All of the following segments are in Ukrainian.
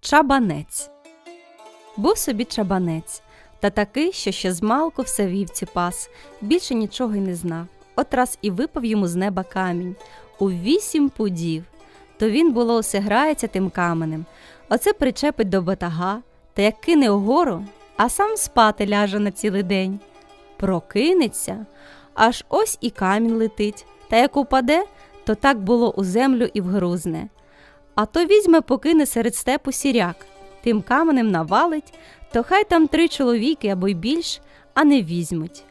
Чабанець. Був собі чабанець, та такий, що ще змалку все вівці пас, більше нічого й не знав. От раз і випав йому з неба камінь у вісім пудів. То він було усе грається тим каменем. Оце причепить до батага, та як кине угору, а сам спати ляже на цілий день. Прокинеться, аж ось і камінь летить, та як упаде, то так було у землю і вгрузне. А то візьме, покине серед степу сіряк, тим каменем навалить, то хай там три чоловіки або й більш, а не візьмуть.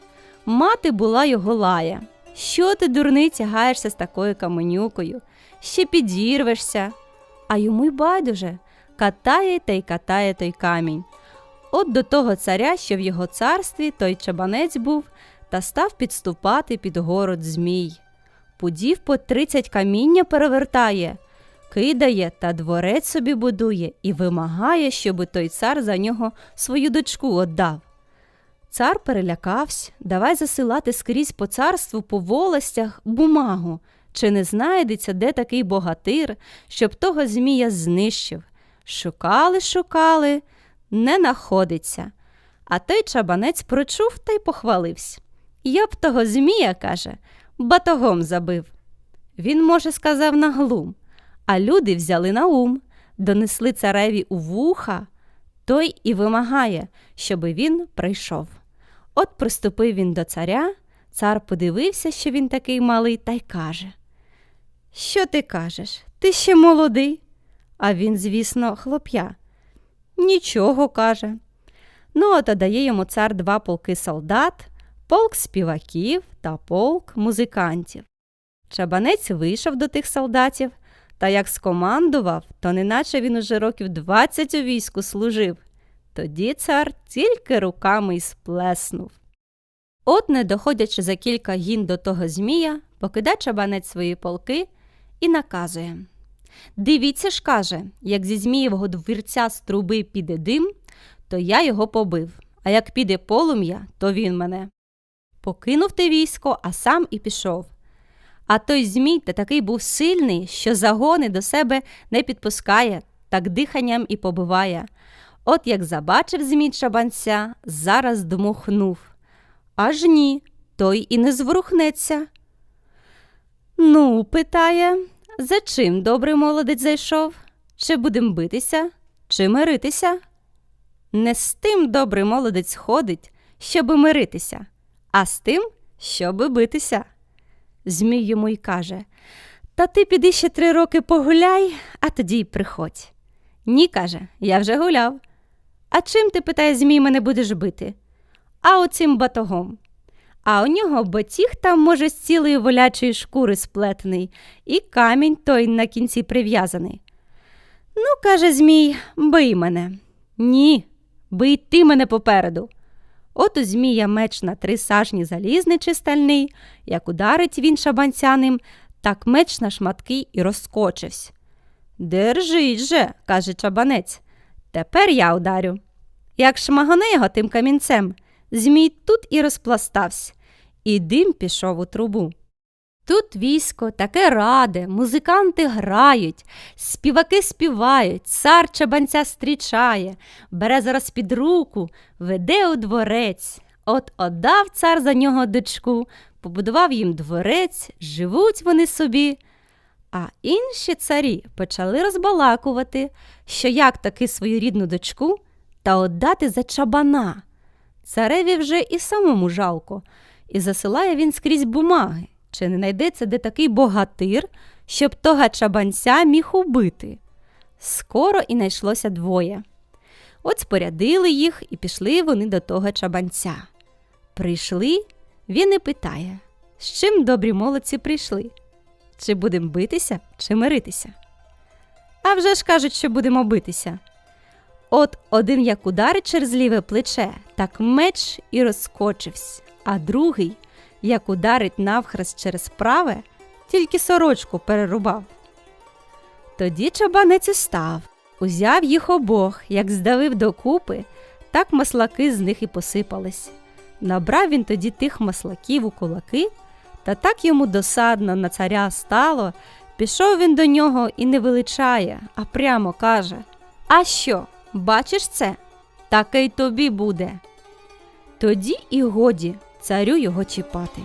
Мати була його лая. Що ти, дурний, тягаєшся з такою каменюкою? Ще підірвешся. А йому й байдуже катає та й катає той камінь. От до того царя, що в його царстві той чабанець був, та став підступати під город Змій. Пудів по тридцять каміння перевертає, кидає та дворець собі будує і вимагає, щоби той цар за нього свою дочку отдав. Цар перелякався, давай засилати скрізь по царству по волостях бумагу, чи не знайдеться, де такий богатир, щоб того Змія знищив. Шукали, шукали, не находиться. А той чабанець прочув та й похвалився. Я б того Змія, каже, батогом забив. Він, може, сказав на глум, а люди взяли на ум, донесли цареві у вуха, той і вимагає, щоби він прийшов. От приступив він до царя, цар подивився, що він такий малий, та й каже: Що ти кажеш? Ти ще молодий? А він, звісно, хлоп'я. Нічого каже. Ну, от дає йому цар два полки солдат, полк співаків та полк музикантів. Чабанець вийшов до тих солдатів, та як скомандував, то неначе він уже років двадцять у війську служив. Тоді цар тільки руками й сплеснув. От, не доходячи за кілька гін до того Змія, покидає чабанець свої полки і наказує. Дивіться ж, каже, як зі Змієвого двірця з труби піде дим, то я його побив, а як піде полум'я, то він мене. Покинув те військо, а сам і пішов. А той Змій та такий був сильний, що загони до себе не підпускає, так диханням і побиває. От як забачив Змій чабанця, зараз дмухнув. Аж ні, той і не зворухнеться. Ну, питає, за чим добрий молодець зайшов? Чи будем битися, чи миритися? Не з тим добрий молодець ходить, щоби миритися, а з тим, щоби битися. Змій йому й каже Та ти піди ще три роки погуляй, а тоді й приходь. Ні, каже, я вже гуляв. А чим ти, питає Змій, мене будеш бити? А оцим батогом. А у нього батіг там, може, з цілої волячої шкури сплетений, і камінь той на кінці прив'язаний. Ну, каже Змій, бий мене. Ні, бий ти мене попереду. От у Змія меч на три сажні залізний чи стальний, як ударить він шабанцяним, так меч на шматки і розкочився. Держись же, каже чабанець, тепер я ударю. Як шмагане його тим камінцем, Змій тут і розпластався, і дим пішов у трубу. Тут військо таке раде, музиканти грають, співаки співають, цар чабанця стрічає, бере зараз під руку, веде у дворець. От отдав цар за нього дочку, побудував їм дворець, живуть вони собі. А інші царі почали розбалакувати, що як таки свою рідну дочку та отдати за чабана. Цареві вже і самому жалко, і засилає він скрізь бумаги. Чи не знайдеться де такий богатир, щоб того чабанця міг убити? Скоро і знайшлося двоє. От спорядили їх і пішли вони до того чабанця. Прийшли, він і питає, з чим добрі молодці прийшли? Чи будемо битися, чи миритися? А вже ж кажуть, що будемо битися. От один як ударить через ліве плече, так меч і розкочився, а другий – як ударить навхрест через праве, тільки сорочку перерубав. Тоді чабанець і став, узяв їх обох, як здавив докупи, так маслаки з них і посипались. Набрав він тоді тих маслаків у кулаки, та так йому досадно на царя стало. Пішов він до нього і не величає, а прямо каже: А що, бачиш це? Таке й тобі буде. Тоді і годі царю його чіпати.